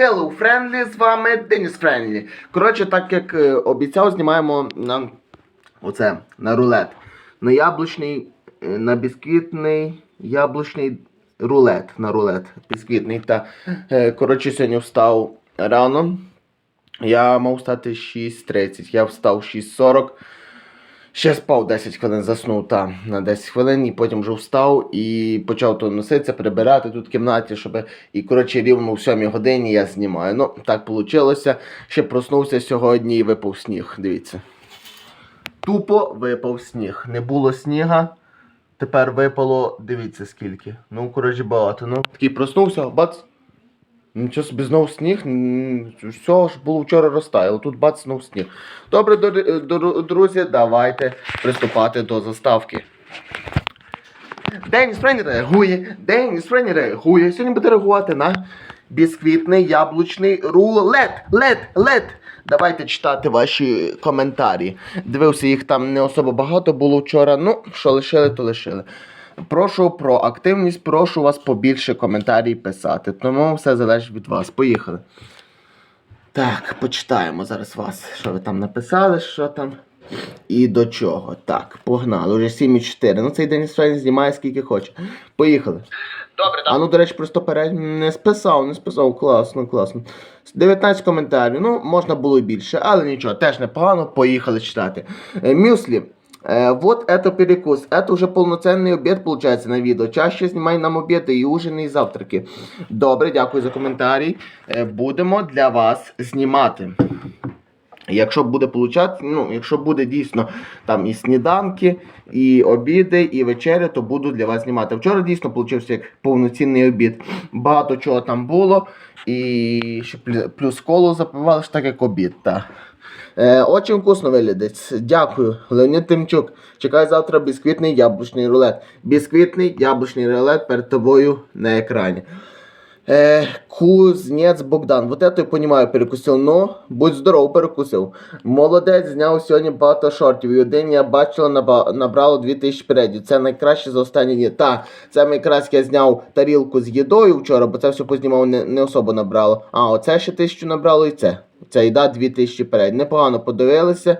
Hello Friendly, з вами Деніс Френлі. Коротше, так як е, обіцяв, знімаємо на оце, на рулет. На яблучний, е, на бісквітний, яблучний рулет. На рулет. Бісквітний. Та, е, коротше, сьогодні встав рано. Я мав стати 6.30. Я встав 6.40. Ще спав 10 хвилин, заснув та на 10 хвилин, і потім вже встав і почав то носитися, прибирати тут в кімнаті, щоб. І коротше рівно в 7 годині я знімаю. Ну, так вийшло. Ще проснувся сьогодні і випав сніг. Дивіться. Тупо випав сніг. Не було сніга. Тепер випало, дивіться скільки. Ну, коротше, багато. Ну, такий проснувся, бац. Нічого собі знов сніг. Все ж було вчора розтаяло. Тут бац знов сніг. Добре, друзі, давайте приступати до заставки. Деніс Френі реагує, Деніс Френі реагує. Сьогодні буде реагувати на бісквітний яблучний рулет. Лет, лет. Давайте читати ваші коментарі. Дивився, їх там не особо багато було вчора. Ну, що лишили, то лишили. Прошу про активність, прошу вас побільше коментарів писати. Тому все залежить від вас. Поїхали. Так, почитаємо зараз вас, що ви там написали, що там. І до чого. Так, погнали. Уже 7,4. Ну цей день Фрейн знімає скільки хоче. Поїхали. Добре, А ну, до речі, просто перед не списав, не списав. Класно, класно. 19 коментарів. Ну, можна було і більше, але нічого, теж непогано. Поїхали читати. Е, Мюслі. Э, вот это перекус. Это уже полноценний обід, получается, на відео. Чаще знімай нам обіди і ужини, і завтраки. Добре, дякую за коментарі. Е, Будемо для вас знімати. Якщо буде получати, ну, якщо буде дійсно там і сніданки, і обіди, і вечеря, то буду для вас знімати. Вчора дійсно получився як повноцінний обід. Багато чого там було. І ще плюс коло запивали ж так як обід. Та. Е, очень вкусно виглядить. Дякую. Леонід Тимчук. Чекай завтра бісквітний яблучний рулет. Бісквітний яблучний рулет перед тобою на екрані. Э, Кузнец Богдан. Вот это я понимаю, перекусив. Ну, будь здоров, перекусив. Молодець, зняв сьогодні багато шортів. Один я бачила набрало 2000 передів. Це найкраще за останні дні. Та, це якраз я зняв тарілку з їдою вчора, бо це все познімав не, не особо набрало. А, оце ще 1000 набрало і це. Ця їда 2000 передів. Непогано подивилися.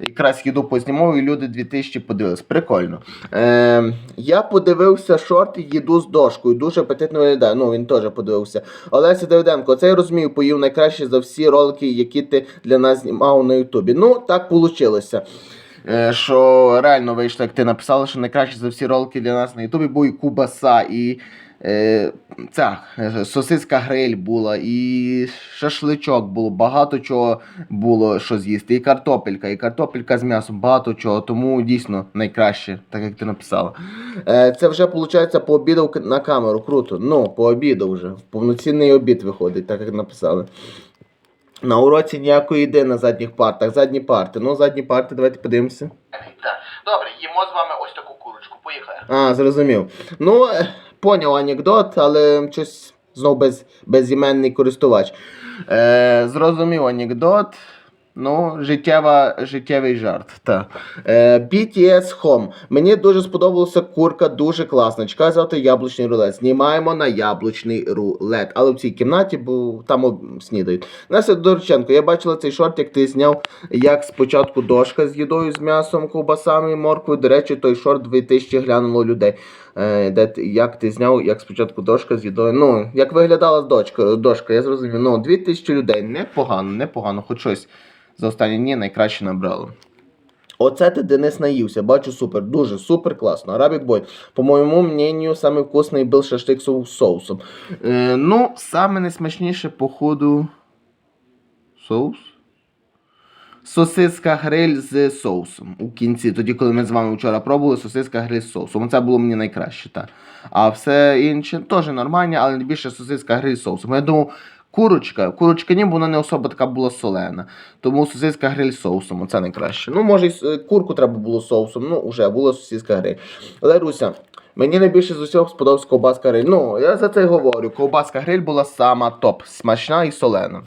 Якраз їду познімав і люди 2000 подивились. Прикольно. Е, я подивився шорт їду з дошкою. Дуже апетитно виглядає. Ну, він теж подивився. Олеся Давиденко, це я розумію, поїв найкраще за всі ролики, які ти для нас знімав на Ютубі. Ну, так вийшло. Е, що реально вийшло, як ти написала, що найкраще за всі ролики для нас на Ютубі був і Кубаса, і е, ця е, сосиска гриль була, і шашличок було, багато чого було що з'їсти. І картопелька, і картопелька з м'ясом, багато чого. Тому дійсно найкраще, так як ти написала. Е, це вже виходить пообідав на камеру. Круто. Ну, пообідав вже. Повноцінний обід виходить, так як написали. На уроці ніякої йди на задніх партах. Задні парти. Ну, задні парти, давайте подивимося. Так. Добре, їмо з вами ось таку курочку. Поїхали. А, зрозумів. Ну, е, поняв анекдот, але щось знов без, безіменний користувач. Е, зрозумів анекдот. Ну, життєва, життєвий жарт. Та. Е, BTS Home. Мені дуже сподобалася курка, дуже класна. Чекаю завтра яблучний рулет. Знімаємо на яблучний рулет. Але в цій кімнаті, бо там снідають. Настя Дорченко, я бачила цей шорт, як ти зняв, як спочатку дошка з їдою, з м'ясом, ковбасами і морквою. До речі, той шорт 2000 глянуло людей. Е, де як ти зняв, як спочатку дошка з їдою. Ну, як виглядала дошка, дошка, я зрозумів. Ну, 2000 людей. Непогано, непогано, хоч щось за останні дні найкраще набрало. Оце ти Денис наївся, бачу супер, дуже супер класно. Арабік бой. По моєму мнению, самый вкусний був шашлик з соусом. Е, ну, саме найсмачніше, походу. Соус? Сосиска гриль з соусом у кінці. Тоді, коли ми з вами вчора пробували, сосиска гриль з соусом. Це було мені найкраще, так. А все інше теж нормальне, але найбільше сосиска гриль з соусом. Я думав, курочка, курочка ні, бо вона не особо така була солена. Тому сосиска гриль з соусом, оце найкраще. Ну, може, і е, курку треба було соусом, ну, вже була сосиска гриль. Але Руся, мені найбільше з усього сподобався ковбаска гриль. Ну, я за це й говорю. Ковбаска гриль була сама топ, смачна і солена.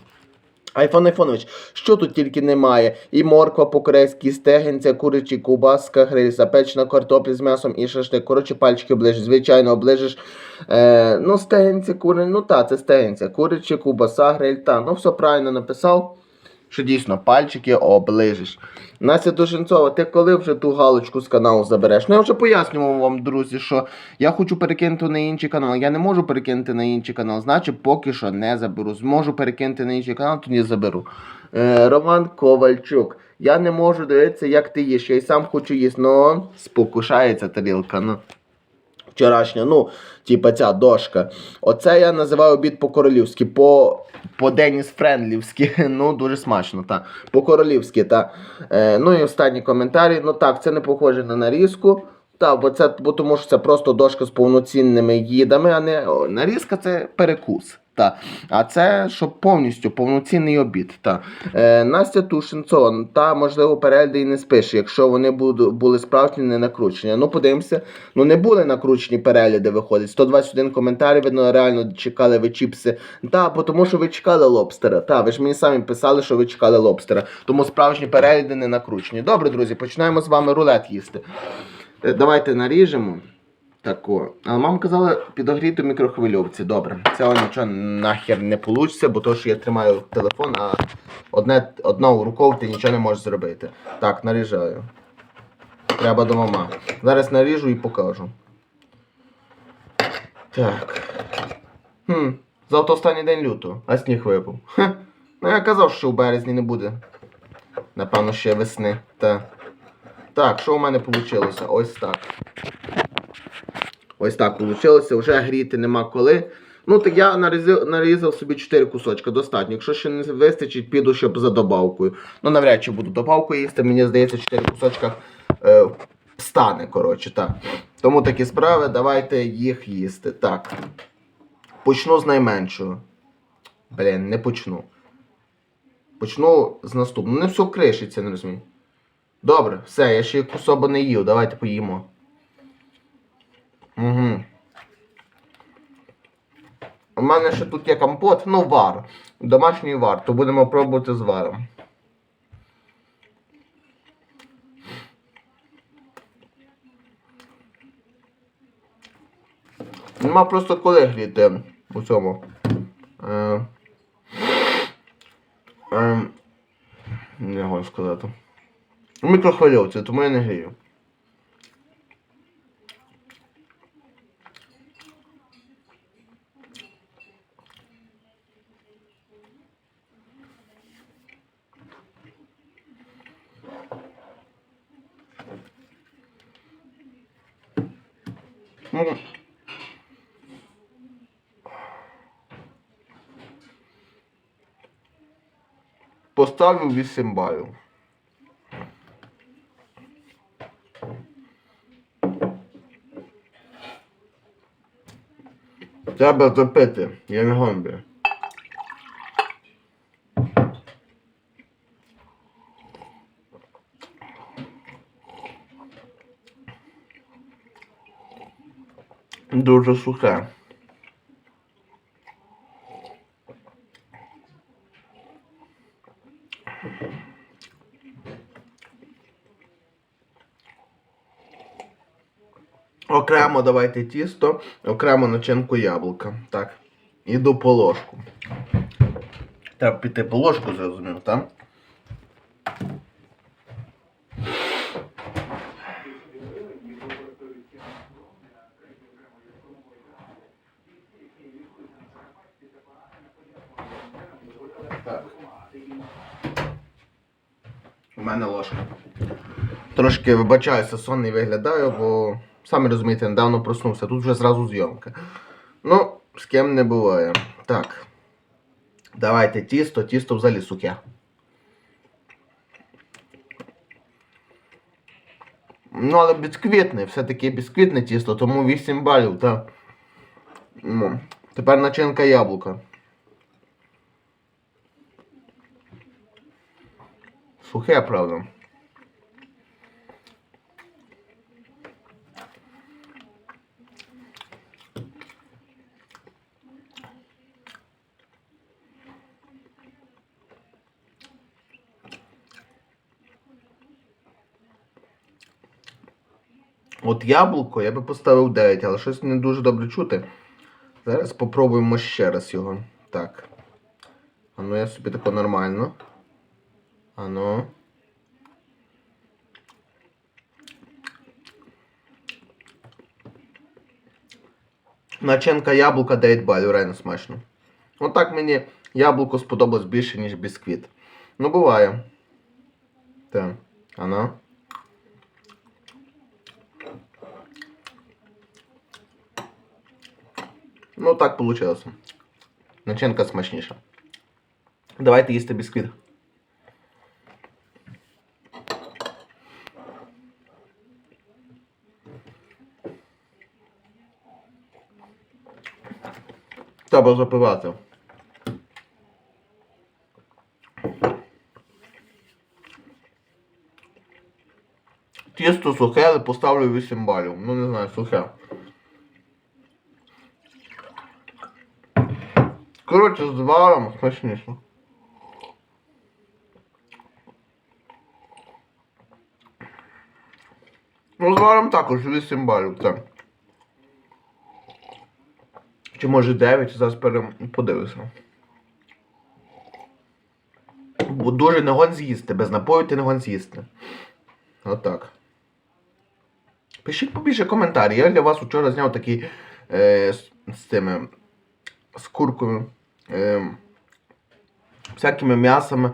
Айфон Айфонович, що тут тільки немає? І морква по-корейськи, стегенця, курячі, кубаска, гриль, запечена картопля з м'ясом і шашлик. Коротше, пальчики оближиш, звичайно, оближиш. Е, ну, стегенця, кури, ну та, це стегенця, курячі, кубаса, гриль, та. Ну, все правильно написав. Що дійсно пальчики оближиш. Настя Душенцова, ти коли вже ту галочку з каналу забереш? Ну я вже пояснював вам, друзі, що я хочу перекинути на інший канал. Я не можу перекинути на інший канал, значить поки що не заберу. Зможу перекинути на інший канал, тоді заберу. Е, Роман Ковальчук. Я не можу дивитися, як ти їш. Я й сам хочу їсти. Ну, спокушається тарілка. Ну. Вчорашня, ну, типа ця дошка. Оце я називаю обід по-королівськи, по, по Деніс Френдлівськи. Ну, дуже смачно, так. По-королівськи, так. Е, ну і останні коментарі. Ну так, це не похоже на нарізку. Так, бо це бо тому що це просто дошка з повноцінними їдами, а не нарізка це перекус. Та. А це щоб повністю повноцінний обід. Та. Е, Настя Тушенцова, та можливо перельди і не спише, якщо вони буду, були справжні, не накручені. Ну, подивимося, ну не були накручені перегляди, виходить. 121 коментарів, видно, реально чекали ви чіпси. Та, бо тому що ви чекали лобстера. Та, ви ж мені самі писали, що ви чекали лобстера. Тому справжні перегляди не накручені. Добре, друзі, починаємо з вами рулет їсти. Е, Давайте наріжемо. Тако. Але мама казала підогріти в мікрохвильовці. Добре. Цього нічого нахер не вийде, бо то, що я тримаю телефон, а одне, одною рукою ти нічого не можеш зробити. Так, наріжаю. Треба до мама. Зараз наріжу і покажу. Так. Хм. Завтра останній день лютого, а сніг випав. Хе. Ну я казав, що в березні не буде. Напевно, ще весни. Та. Так, що у мене вийшло? Ось так. Ось так вийшло. Вже гріти нема коли. Ну, так я нарізав, собі 4 кусочка, достатньо. Якщо ще не вистачить, піду щоб за добавкою. Ну, навряд чи буду добавкою їсти, мені здається, 4 кусочка е, стане, коротше, так. Тому такі справи, давайте їх їсти. Так. Почну з найменшого. Блін, не почну. Почну з наступного. Не все кришиться, не розумію. Добре, все, я ще особо не їв, давайте поїмо. Угу. У мене ще тут є компот, ну вар. Домашній вар, то будемо пробувати з варом. Нема просто коли гріти у цьому. Е, е, не можу сказати. У мікрохвильовці, тому я не грію. Ну, Поставлю 8 балів. Треба запити, я не гомбі. Дуже сухе. Окремо давайте тісто, окремо начинку яблука. Так. Іду по ложку. Треба піти по ложку, зрозумів, так? Так. У мене ложка. Трошки вибачаюся, сонний виглядаю, бо самі розумієте, недавно проснувся. Тут вже зразу зйомка. Ну, з ким не буває. Так. Давайте тісто, тісто взагалі сухе. Ну, але бісквітне, все-таки бісквітне тісто, тому 8 балів, так. Ну, тепер начинка яблука. Сухе, правда. От яблуко я би поставив 9, але щось не дуже добре чути. Зараз попробуємо ще раз його. Так. А ну я собі тако нормально. А ну. Начинка яблука 9 балів, реально смачно. Отак мені яблуко сподобалось більше, ніж бісквіт. Ну, буває. Так. А ну. Ну, так получилось. Начинка смачніша. Давайте їсти бісквіт. Треба запивати. Тісто сухе, але поставлю 8 балів. Ну не знаю, сухе. Коротше, з варом смачніше. Ну, з варом також 8 балів, так. Чи може 9, зараз подивлюся. Бо дуже не гон з'їсти, без напою ти не гон з'їсти. Отак. Пишіть побільше коментарі. Я для вас вчора зняв такий е, з, з цими з куркою, е, всякими м'ясами.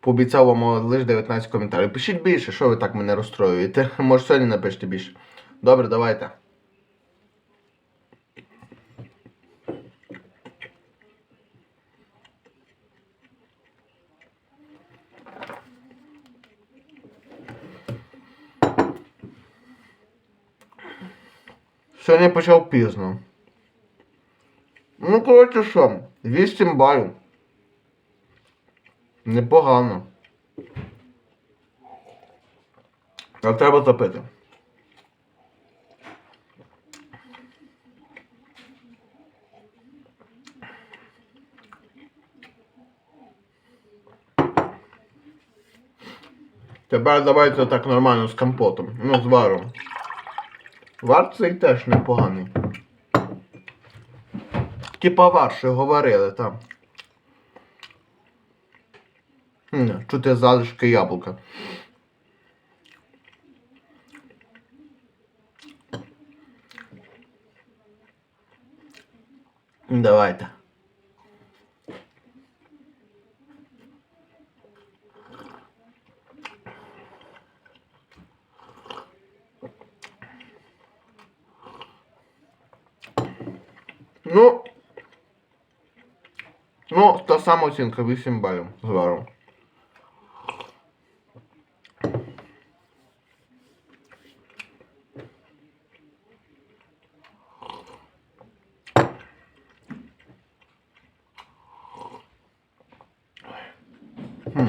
Пообіцяв вам лише 19 коментарів. Пишіть більше, що ви так мене розстроюєте. Може сьогодні напишете більше. Добре, давайте. Сьогодні почав пізно. Ну, коротше що, 8 балів. Непогано. А треба запити. Тепер давайте так нормально з компотом. Ну, з варом. Вар цей теж непоганий. Типа варше говорили там. Чути залишки яблука. Давайте. Ну. Ну, та сама оцінка 8 балів з варом. Хм.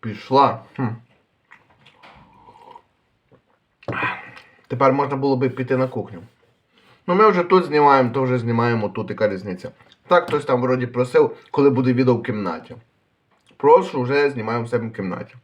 Пішла. Хм. Тепер можна було би піти на кухню. Ну ми вже тут знімаємо, то вже знімаємо тут, яка різниця. Так, хтось там вроді просив, коли буде відео в кімнаті. Прошу, вже знімаємо в себе в кімнаті.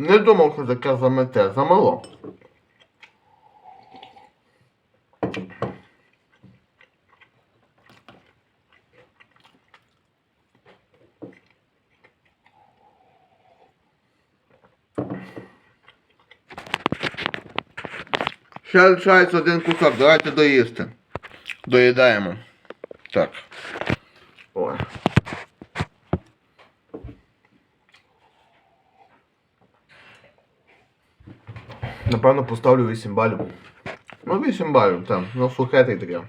Не думав, що таке замете, замало. Ще лишається один кусок, давайте доїсти. Доїдаємо. Так. Напевно, поставлю 8 балів. Ну, 8 балів, там. Ну, сухете таке.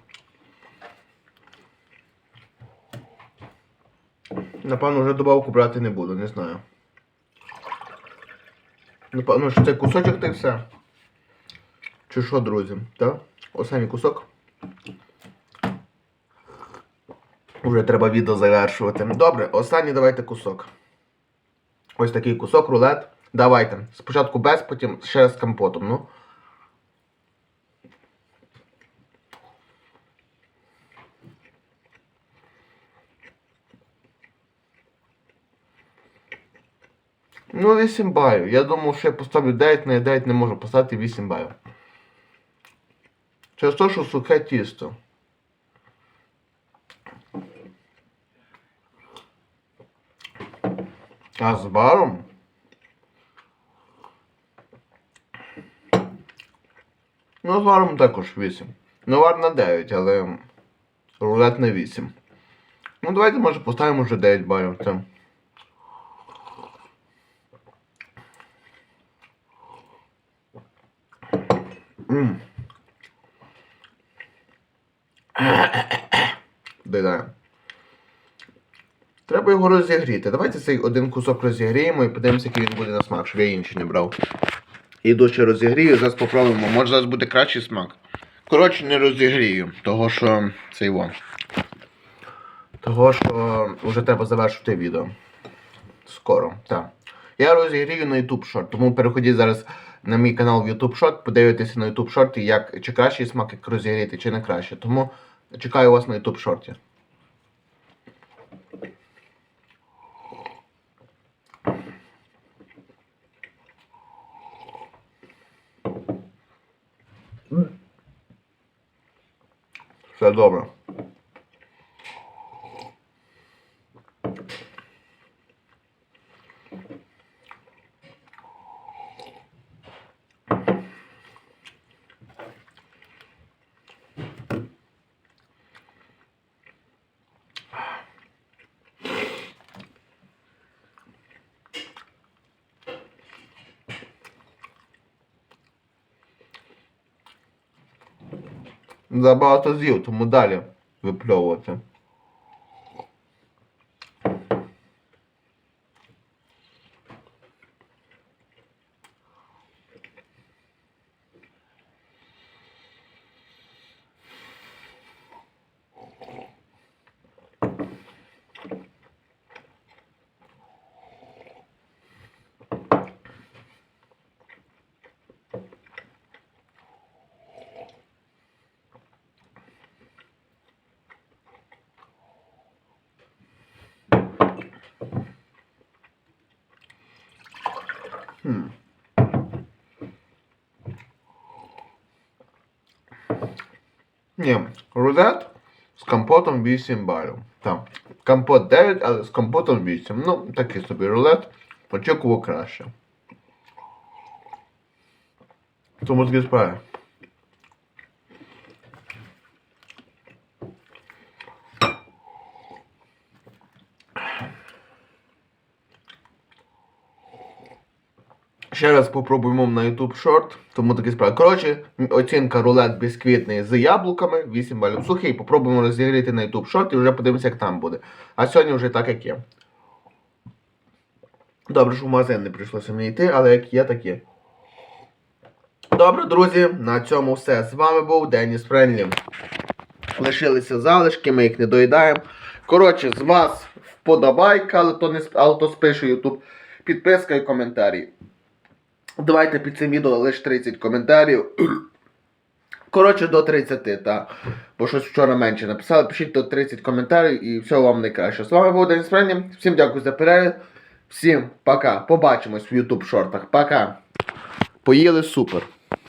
Напевно, вже добавку брати не буду, не знаю. Напевно, що це кусочок та й все. Чи що, друзі? Так? Останній кусок. Уже треба відео завершувати. Добре, останній давайте кусок. Ось такий кусок, рулет. Давайте. Спочатку без, потім ще з компотом. Ну. Ну, 8 балів. Я думав, що я поставлю 9, але 9 не можу поставити 8 балів. Через те, що сухе тісто. А з баром? Ну, з баром також 8. Ну, вар на 9, але рулет на 8. Ну, давайте, може, поставимо вже 9 балів. Це. Доїдаємо. Треба його розігріти. Давайте цей один кусок розігріємо і подивимося, який він буде на смак, щоб я інший не брав. Іду ще розігрію, зараз попробуємо. Може зараз буде кращий смак. Коротше, не розігрію, того що це його. Того що вже треба завершити відео. Скоро, так. Я розігрію на YouTube Short, тому переходіть зараз на мій канал в YouTube Short, подивитися на YouTube Short, як, чи кращий смак, як розігріти, чи не краще. Тому чекаю вас на YouTube Short. Все добре. Забагато з'їв, тому далі випльовувати. Хм. Ні, рулет з компотом 8 балів. Там, Компот 9, але з компотом 8. Ну, такий собі рулет. Очікував краще. Тому такі справи. Ще раз попробуємо на YouTube Short, тому такі справи. Коротше, оцінка рулет бісквітний з яблуками, 8 балів сухий. Попробуємо розігріти на YouTube Short і вже подивимося, як там буде. А сьогодні вже так, як є. Добре, що в магазин не прийшлося мені йти, але як є, так є. Добре, друзі, на цьому все. З вами був Деніс Френлі. Лишилися залишки, ми їх не доїдаємо. Коротше, з вас вподобайка, але то не але то спише YouTube. Підписка і коментарі. Давайте під цим відео лише 30 коментарів. Коротше, до 30, так. Бо щось вчора менше написали. Пишіть до 30 коментарів і все вам найкраще. З вами був Денис Френні. Всім дякую за перегляд. Всім пока. Побачимось в YouTube шортах. Пока. Поїли супер.